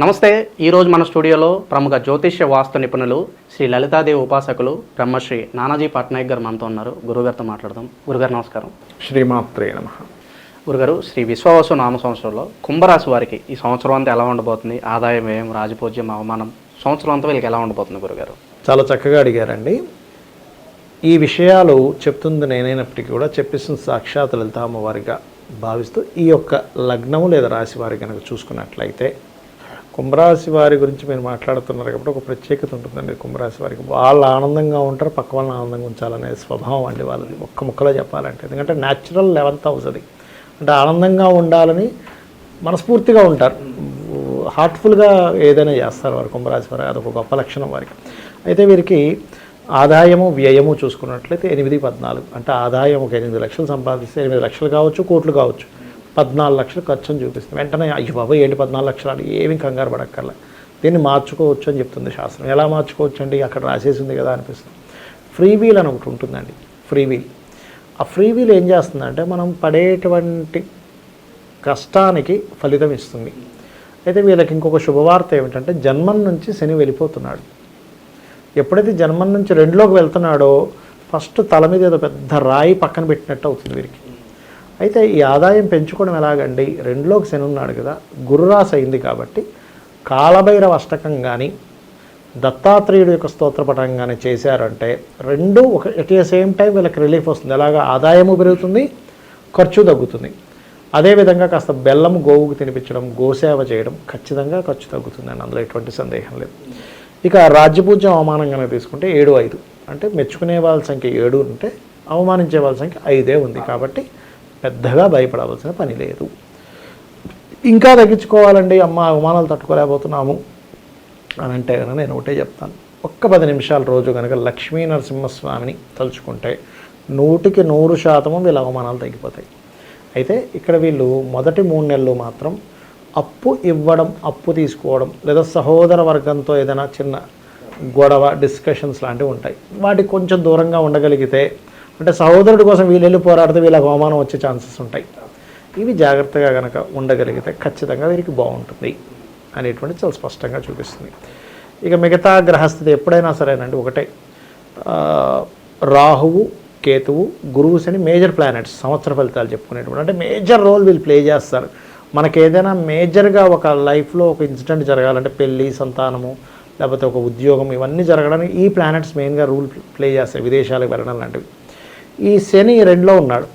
నమస్తే ఈరోజు మన స్టూడియోలో ప్రముఖ జ్యోతిష్య వాస్తు నిపుణులు శ్రీ లలితాదేవి ఉపాసకులు బ్రహ్మశ్రీ నానాజీ పట్నాయక్ గారు మనతో ఉన్నారు. గురుగారితో మాట్లాడదాం. గురుగారు నమస్కారం. శ్రీమాత్రే నమ. గురుగారు శ్రీ విశ్వవసు నామ సంవత్సరంలో కుంభరాశి వారికి ఈ సంవత్సరం అంతా ఎలా ఉండబోతుంది? ఆదాయం వ్యయం రాజపూజ్యం అవమానం? సంవత్సరం అంతా వీళ్ళకి ఎలా ఉండబోతుంది గురుగారు? చాలా చక్కగా అడిగారండి. ఈ విషయాలు చెప్తుంది నేనైనప్పటికీ కూడా చెప్పిస్తున్న సాక్షాత్ లలిత అమ్మవారిగా భావిస్తూ ఈ యొక్క లగ్నము లేదా రాశి వారి కనుక చూసుకున్నట్లయితే కుంభరాశి వారి గురించి మీరు మాట్లాడుతున్నారు కాబట్టి ఒక ప్రత్యేకత ఉంటుందండి కుంభరాశి వారికి. వాళ్ళు ఆనందంగా ఉంటారు పక్క వాళ్ళని ఆనందంగా ఉంచాలనే స్వభావం అండి వాళ్ళది. ఒక్క ముక్కలో చెప్పాలంటే. ఎందుకంటే న్యాచురల్ లెవెన్త్ హౌస్ అది. అంటే ఆనందంగా ఉండాలని మనస్ఫూర్తిగా ఉంటారు. హార్ట్ఫుల్గా ఏదైనా చేస్తారు వారు కుంభరాశి వారు. అదొక గొప్ప లక్షణం వారికి. అయితే వీరికి ఆదాయము వ్యయము చూసుకున్నట్లయితే ఎనిమిది పద్నాలుగు. అంటే ఆదాయం ఒక ఎనిమిది లక్షలు సంపాదిస్తే ఎనిమిది లక్షలు కావచ్చు కోట్లు కావచ్చు. పద్నాలుగు లక్షలు ఖర్చుని చూపిస్తుంది. వెంటనే అయ్యో బాబు ఏంటి పద్నాలుగు లక్షలు ఏమి ఏమీ కంగారు పడక్కర్లే. దీన్ని మార్చుకోవచ్చు అని చెప్తుంది శాస్త్రం. ఎలా మార్చుకోవచ్చు అండి అక్కడ రాసేసింది కదా అనిపిస్తుంది. ఫ్రీ వీల్ అని ఒకటి ఉంటుందండి. Free wheel. ఆ ఫ్రీ వీల్ ఏం చేస్తుందంటే మనం పడేటువంటి కష్టానికి ఫలితం ఇస్తుంది. అయితే వీళ్ళకి ఇంకొక శుభవార్త ఏమిటంటే జన్మం నుంచి శని వెళ్ళిపోతున్నాడు. ఎప్పుడైతే జన్మం నుంచి రెండులోకి వెళ్తున్నాడో ఫస్ట్ తల మీద ఏదో పెద్ద రాయి పక్కన పెట్టినట్టు అవుతుంది వీరికి. అయితే ఈ ఆదాయం పెంచుకోవడం ఎలాగండి? రెండులోకి శని ఉన్నాడు కదా గురురాశి అయింది కాబట్టి కాలభైరవ అష్టకం కానీ దత్తాత్రేయుడు యొక్క స్తోత్రపటం కానీ చేశారంటే రెండు ఒక ఎట్ ద సేమ్ టైం వీళ్ళకి రిలీఫ్ వస్తుంది. ఎలాగా? ఆదాయము పెరుగుతుంది ఖర్చు తగ్గుతుంది. అదేవిధంగా కాస్త బెల్లం గోవుకు తినిపించడం గోసేవ చేయడం ఖచ్చితంగా ఖర్చు తగ్గుతుందండి అందులో ఎటువంటి సందేహం లేదు. ఇక రాజ్యపూజ్యం అవమానంగానే తీసుకుంటే ఏడు ఐదు. అంటే మెచ్చుకునే వాళ్ళ సంఖ్య ఏడు ఉంటే అవమానించే వాళ్ళ సంఖ్య ఐదే ఉంది కాబట్టి పెద్దగా భయపడవలసిన పని లేదు. ఇంకా తగ్గించుకోవాలండి అమ్మ అవమానాలు తట్టుకోలేకపోతున్నాము అని అంటే కనుక నేను ఒకటే చెప్తాను. ఒక్క పది నిమిషాల రోజు కనుక లక్ష్మీ నరసింహస్వామిని తలుచుకుంటే నూటికి నూరు శాతము వీళ్ళ అవమానాలు తగ్గిపోతాయి. అయితే ఇక్కడ వీళ్ళు మొదటి మూడు నెలలు మాత్రం అప్పు ఇవ్వడం అప్పు తీసుకోవడం లేదా సహోదర వర్గంతో ఏదైనా చిన్న గొడవ డిస్కషన్స్ లాంటివి ఉంటాయి. వాటికి కొంచెం దూరంగా ఉండగలిగితే అంటే సహోదరుడి కోసం వీళ్ళు వెళ్ళి పోరాడితే వీళ్ళకి అవమానం వచ్చే ఛాన్సెస్ ఉంటాయి. ఇవి జాగ్రత్తగా కనుక ఉండగలిగితే ఖచ్చితంగా వీరికి బాగుంటుంది అనేటువంటి చాలా స్పష్టంగా చూపిస్తుంది. ఇక మిగతా గ్రహస్థితి ఎప్పుడైనా సరేనండి ఒకటే. రాహువు కేతువు గురువు శని మేజర్ ప్లానెట్స్ సంవత్సర ఫలితాలు చెప్పుకునేటువంటి అంటే మేజర్ రోల్ వీళ్ళు ప్లే చేస్తారు. మనకి ఏదైనా మేజర్గా ఒక లైఫ్లో ఒక ఇన్సిడెంట్ జరగాలంటే పెళ్ళి సంతానము లేకపోతే ఒక ఉద్యోగం ఇవన్నీ జరగడానికి ఈ ప్లానెట్స్ మెయిన్గా రూల్ ప్లే చేస్తాయి విదేశాలకు వెళ్ళడం లాంటివి. ఈ శని రెండులో ఉన్నాడు.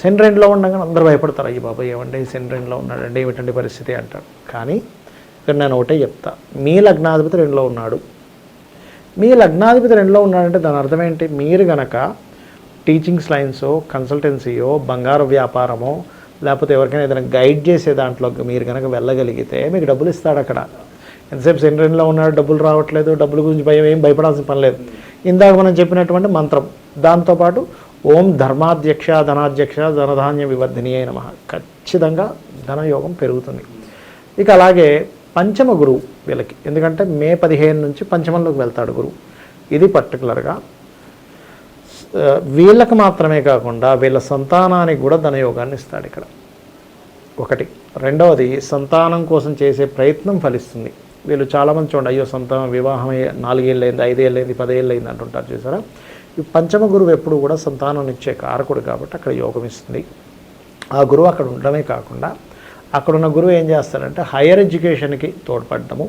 శని రెండులో ఉండగానే అందరూ భయపడతారు అయ్యి బాబా ఏమంటే శని రెండులో ఉన్నాడండి ఏమిటండి పరిస్థితి అంటారు. కానీ ఇక్కడ నేను ఒకటే చెప్తా మీ లగ్నాధిపతి రెండులో ఉన్నాడు. మీ లగ్నాధిపతి రెండులో ఉన్నాడంటే దాని అర్థం ఏంటి? మీరు గనక టీచింగ్స్ లైన్సో కన్సల్టెన్సీయో బంగారు వ్యాపారమో లేకపోతే ఎవరికైనా ఏదైనా గైడ్ చేసే దాంట్లో మీరు కనుక వెళ్ళగలిగితే మీకు డబ్బులు ఇస్తాడు అక్కడ. ఎంతసేపు సెంట్రన్లో ఉన్నాడు డబ్బులు రావట్లేదు డబ్బుల గురించి భయం ఏం భయపడాల్సిన పని లేదు. ఇందాక మనం చెప్పినటువంటి మంత్రం. దాంతోపాటు ఓం ధర్మాధ్యక్ష ధనాధ్యక్ష ధనధాన్య వివర్ధిని అయిన ఖచ్చితంగా ధనయోగం పెరుగుతుంది. ఇక అలాగే పంచమ గురువు వీళ్ళకి. ఎందుకంటే మే పదిహేను నుంచి పంచమంలోకి వెళ్తాడు గురువు ఇది పర్టికులర్గా. వీళ్ళకి మాత్రమే కాకుండా వీళ్ళ సంతానానికి కూడా ధనయోగాన్ని ఇస్తాడు ఇక్కడ. ఒకటి. రెండవది సంతానం కోసం చేసే ప్రయత్నం ఫలిస్తుంది. వీళ్ళు చాలామంది చూడండి అయ్యో సంతానం వివాహం నాలుగేళ్ళు అయింది ఐదేళ్ళు అయింది పదేళ్ళు అయింది అంటుంటారు చూసారా? ఈ పంచమ గురువు ఎప్పుడు కూడా సంతానం ఇచ్చే కారకుడు కాబట్టి అక్కడ యోగం ఇస్తుంది. ఆ గురువు అక్కడ ఉండడమే కాకుండా అక్కడున్న గురువు ఏం చేస్తాడంటే హైయర్ ఎడ్యుకేషన్కి తోడ్పడటము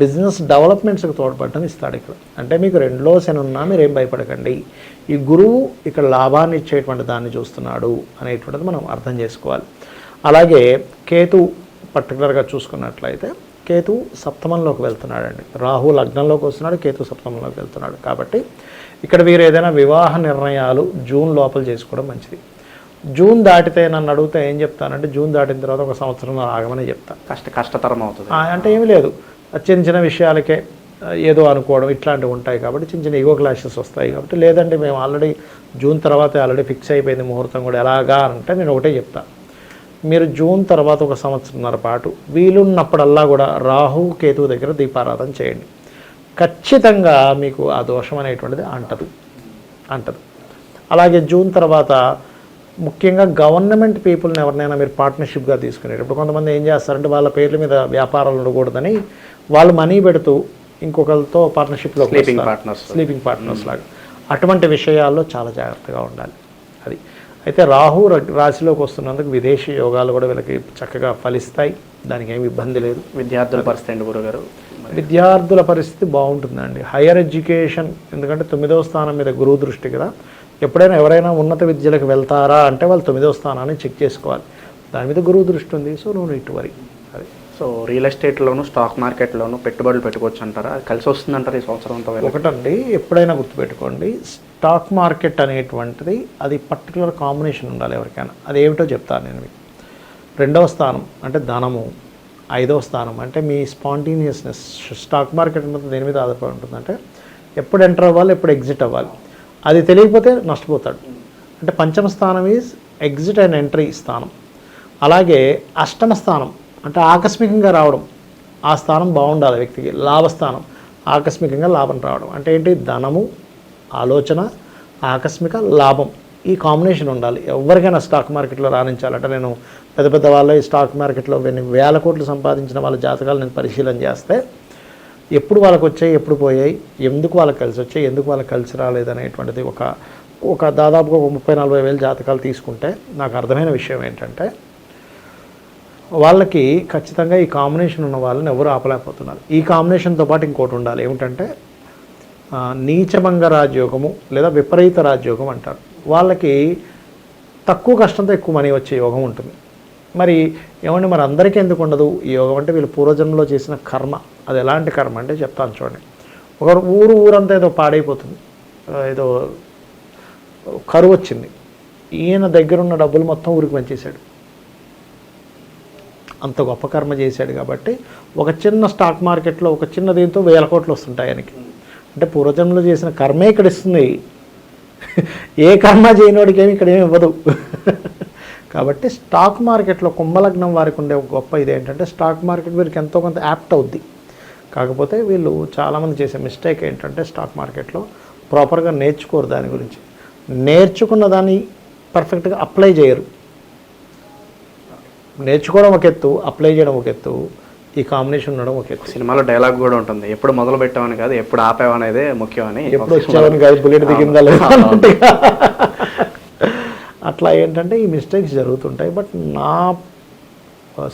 బిజినెస్ డెవలప్మెంట్స్కి తోడ్పడటం ఇస్తాడు ఇక్కడ. అంటే మీకు రెండో శని ఉన్నా మీరేం భయపడకండి. ఈ గురువు ఇక్కడ లాభాన్ని ఇచ్చేటువంటి దాన్ని చూస్తున్నాడు అనేటువంటిది మనం అర్థం చేసుకోవాలి. అలాగే కేతు పర్టికులర్గా చూసుకున్నట్లయితే కేతు సప్తమంలోకి వెళ్తున్నాడండి. రాహు లగ్నంలోకి వస్తున్నాడు కేతు సప్తమంలోకి వెళ్తున్నాడు. కాబట్టి ఇక్కడ వీరు ఏదైనా వివాహ నిర్ణయాలు జూన్ లోపల చేసుకోవడం మంచిది. జూన్ దాటితే నన్ను అడిగితే ఏం చెప్తానంటే జూన్ దాటిన తర్వాత ఒక సంవత్సరం ఆగమని చెప్తాను కష్ట కష్టతరం అవుతుంది. అంటే ఏమీ లేదు. చిన్న చిన్న విషయాలకే ఏదో అనుకోవడం ఇట్లాంటివి ఉంటాయి కాబట్టి చిన్న చిన్న ఈగో క్లాషెస్ వస్తాయి కాబట్టి లేదంటే మేము ఆల్రెడీ జూన్ తర్వాత ఆల్రెడీ ఫిక్స్ అయిపోయింది ముహూర్తం కూడా. ఎలాగా అంటే నేను ఒకటే చెప్తా. మీరు జూన్ తర్వాత ఒక సంవత్సరంన్నర పాటు వీలున్నప్పుడల్లా కూడా రాహు కేతువు దగ్గర దీపారాధన చేయండి. ఖచ్చితంగా మీకు ఆ దోషం అనేటువంటిది అంటదు. అంటదు. అలాగే జూన్ తర్వాత ముఖ్యంగా గవర్నమెంట్ పీపుల్ని ఎవరినైనా మీరు పార్ట్నర్షిప్గా తీసుకునేటప్పుడు కొంతమంది ఏం చేస్తారంటే వాళ్ళ పేర్ల మీద వ్యాపారాలు ఉండకూడదని వాళ్ళు మనీ పెడుతూ ఇంకొకరితో పార్ట్నర్షిప్లో Sleeping partners. స్లీపింగ్ పార్ట్నర్స్ లాగా. అటువంటి విషయాల్లో చాలా జాగ్రత్తగా ఉండాలి. అది. అయితే రాహు రాశిలోకి వస్తున్నందుకు విదేశీ యోగాలు కూడా వీళ్ళకి చక్కగా ఫలిస్తాయి. దానికి ఏమి ఇబ్బంది లేదు. విద్యార్థుల పరిస్థితి ఏంటి గురుగారు? విద్యార్థుల పరిస్థితి బాగుంటుందండి. హైయర్ ఎడ్యుకేషన్ ఎందుకంటే తొమ్మిదవ స్థానం మీద గురువు దృష్టి కదా. ఎప్పుడైనా ఎవరైనా ఉన్నత విద్యలకు వెళ్తారా అంటే వాళ్ళు తొమ్మిదవ స్థానాన్ని చెక్ చేసుకోవాలి. దాని మీద గురువు దృష్టి ఉంది. సో నువ్వు ఇటు వరి అది. సో రియల్ ఎస్టేట్లోను స్టాక్ మార్కెట్లోను పెట్టుబడులు పెట్టుకోవచ్చు అంటారా? అది కలిసి వస్తుందంటారా ఈ సంవత్సరం అంతా? ఒకటండి ఎప్పుడైనా గుర్తుపెట్టుకోండి. స్టాక్ మార్కెట్ అనేటువంటిది అది పర్టికులర్ కాంబినేషన్ ఉండాలి ఎవరికైనా. అది ఏమిటో చెప్తాను నేను మీకు. రెండవ స్థానం అంటే ధనము. ఐదవ స్థానం. అంటే మీ స్పాంటేనియస్నెస్ స్టాక్ మార్కెట్ మీద దేని మీద ఆధారపడి ఉంటుందంటే ఎప్పుడు ఎంటర్ అవ్వాలి ఎప్పుడు ఎగ్జిట్ అవ్వాలి. అది తెలియకపోతే నష్టపోతాడు. అంటే పంచమ స్థానం ఈజ్ ఎగ్జిట్ అండ్ ఎంట్రీ స్థానం. అలాగే అష్టమ స్థానం అంటే ఆకస్మికంగా రావడం ఆ స్థానం బాగుండాలి వ్యక్తికి. లాభస్థానం ఆకస్మికంగా లాభం రావడం. అంటే ఏంటి? ధనము ఆలోచన ఆకస్మిక లాభం. ఈ కాంబినేషన్ ఉండాలి. ఎవరికైనా స్టాక్ మార్కెట్లో రాణించాలంటే నేను పెద్ద పెద్ద వాళ్ళ ఈ స్టాక్ మార్కెట్లో వేల కోట్లు సంపాదించిన వాళ్ళ జాతకాలు నేను పరిశీలన చేస్తే ఎప్పుడు వాళ్ళకి వచ్చాయి ఎప్పుడు పోయాయి ఎందుకు వాళ్ళకి కలిసి వచ్చాయి ఎందుకు వాళ్ళకి కలిసి రాలేదనేటువంటిది ఒక ఒక దాదాపుగా ఒక ముప్పై నలభై వేల జాతకాలు తీసుకుంటే నాకు అర్థమైన విషయం ఏంటంటే వాళ్ళకి ఖచ్చితంగా ఈ కాంబినేషన్ ఉన్న వాళ్ళని ఎవరు ఆపలేకపోతున్నారు. ఈ కాంబినేషన్తో పాటు ఇంకోటి ఉండాలి. ఏమిటంటే నీచభంగ రాజయోగము లేదా విపరీత రాజయోగం అంటారు. వాళ్ళకి తక్కువ కష్టంతో ఎక్కువ మనీ వచ్చే యోగం ఉంటుంది. మరి ఏమండి మరి అందరికీ ఎందుకు ఉండదు? ఈ యోగం అంటే వీళ్ళు పూర్వజన్మలో చేసిన కర్మ. అది ఎలాంటి కర్మ అంటే చెప్తాను చూడండి. ఒక ఊరు ఊరంతా ఏదో పాడైపోతుంది. ఏదో కరువు వచ్చింది. ఈయన దగ్గర ఉన్న డబ్బులు మొత్తం ఊరికి పంచేశాడు. అంత గొప్ప కర్మ చేశాడు కాబట్టి ఒక చిన్న స్టాక్ మార్కెట్లో ఒక చిన్న దీంతో వేల కోట్లు వస్తుంటాయి ఆయనకి. అంటే పూర్వజన్మలో చేసిన కర్మే ఇక్కడ ఇస్తుంది. ఏ కర్మ చేయనోడికి ఏమి ఇక్కడ ఏమి ఇవ్వదు. కాబట్టి స్టాక్ మార్కెట్లో కుంభలగ్నం వారికి ఉండే ఒక గొప్ప ఇది ఏంటంటే స్టాక్ మార్కెట్ వీరికి ఎంతో కొంత యాప్ట్ అవుద్ది. కాకపోతే వీళ్ళు చాలామంది చేసే మిస్టేక్ ఏంటంటే స్టాక్ మార్కెట్లో ప్రాపర్గా నేర్చుకోరు దాని గురించి. నేర్చుకున్న దాన్ని పర్ఫెక్ట్గా అప్లై చేయరు. నేర్చుకోవడం ఒక ఎత్తు అప్లై చేయడం ఒక ఎత్తు ఈ కాంబినేషన్ ఉండడం ఒక సినిమాలో డైలాగ్ కూడా ఉంటుంది. ఎప్పుడు మొదలు పెట్టామని కాదు ఎప్పుడు ఆపామనేదే ముఖ్యం అని ఎప్పుడు వచ్చావని కాదు బుల్లెట్ దిగిందా. అట్లా ఏంటంటే ఈ మిస్టేక్స్ జరుగుతుంటాయి. బట్ నా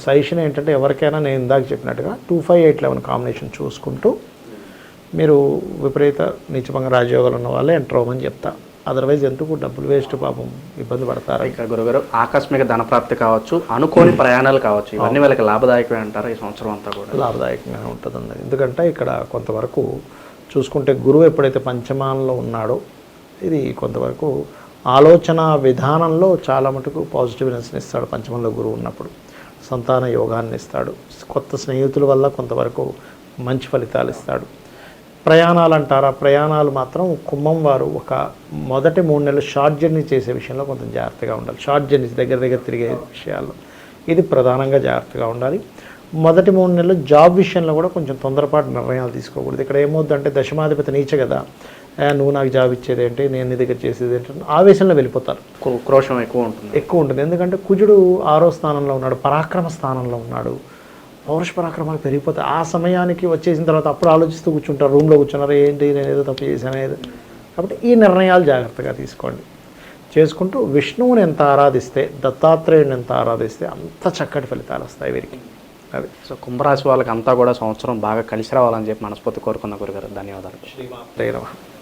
సజెషన్ ఏంటంటే ఎవరికైనా నేను ఇందాక చెప్పినట్టుగా two five eight eleven combination చూసుకుంటూ మీరు విపరీత నీచభంగ రాజయోగాలు ఉన్న వాళ్ళే ఎంటర్ అవ్వమని చెప్తా. అదర్వైజ్ ఎందుకు డబ్బులు వేస్ట్ పాపం? ఇబ్బంది పడతారు. ఇక్కడ గురుగారు ఆకస్మిక ధనప్రాప్తి కావచ్చు అనుకోని ప్రయాణాలు కావచ్చు ఇవన్నీ వాళ్ళకి లాభదాయకమే అంటారు ఈ సంవత్సరం అంతా కూడా? లాభదాయకంగా ఉంటుందండి. ఎందుకంటే ఇక్కడ కొంతవరకు చూసుకుంటే గురువు ఎప్పుడైతే పంచమానంలో ఉన్నాడో ఇది కొంతవరకు ఆలోచన విధానంలో చాలా మటుకు పాజిటివ్నెస్ని ఇస్తాడు పంచమంలో గురువు ఉన్నప్పుడు. సంతాన యోగాన్ని ఇస్తాడు. కొత్త స్నేహితుల వల్ల కొంతవరకు మంచి ఫలితాలు ఇస్తాడు. ప్రయాణాలు అంటారా ప్రయాణాలు మాత్రం కుంభం వారు ఒక మొదటి మూడు నెలలు షార్ట్ జర్నీ చేసే విషయంలో కొంచెం జాగ్రత్తగా ఉండాలి. షార్ట్ జర్నీస్ దగ్గర దగ్గర తిరిగే విషయాల్లో ఇది ప్రధానంగా జాగ్రత్తగా ఉండాలి. మొదటి మూడు నెలలు జాబ్ విషయంలో కూడా కొంచెం తొందరపాటు నిర్ణయాలు తీసుకోకూడదు. ఇక్కడ ఏమవుద్దంటే దశమాధిపతి నీచ కదా. "ఏ, నువ్వు నాకు జాబ్ ఇచ్చేది ఏంటి? నేను నీ దగ్గర చేసేది ఏంటి? ఆవేశంలో వెళ్ళిపోతారు. క్రో- క్రోషం ఎక్కువ ఉంటుంది. ఎక్కువ ఉంటుంది. ఎందుకంటే కుజుడు ఆరో స్థానంలో ఉన్నాడు పరాక్రమ స్థానంలో ఉన్నాడు. పౌరుష పరాక్రమాలు పెరిగిపోతాయి. ఆ సమయానికి వచ్చేసిన తర్వాత అప్పుడు ఆలోచిస్తూ కూర్చుంటారు. రూమ్లో కూర్చున్నారు. ఏంటి నేను ఏదో తప్పు చేశాను ఏదో. కాబట్టి ఈ నిర్ణయాలు జాగ్రత్తగా తీసుకోండి. చేసుకుంటూ విష్ణువుని ఎంత ఆరాధిస్తే దత్తాత్రేయుని ఎంత ఆరాధిస్తే అంత చక్కటి ఫలితాలు వస్తాయి వీరికి. అది. సో కుంభరాశి వాళ్ళకి అంతా కూడా సంవత్సరం బాగా కలిసి రావాలని చెప్పి మనస్ఫూర్తి కోరుకున్న గురుగారు. ధన్యవాదాలు. నమః.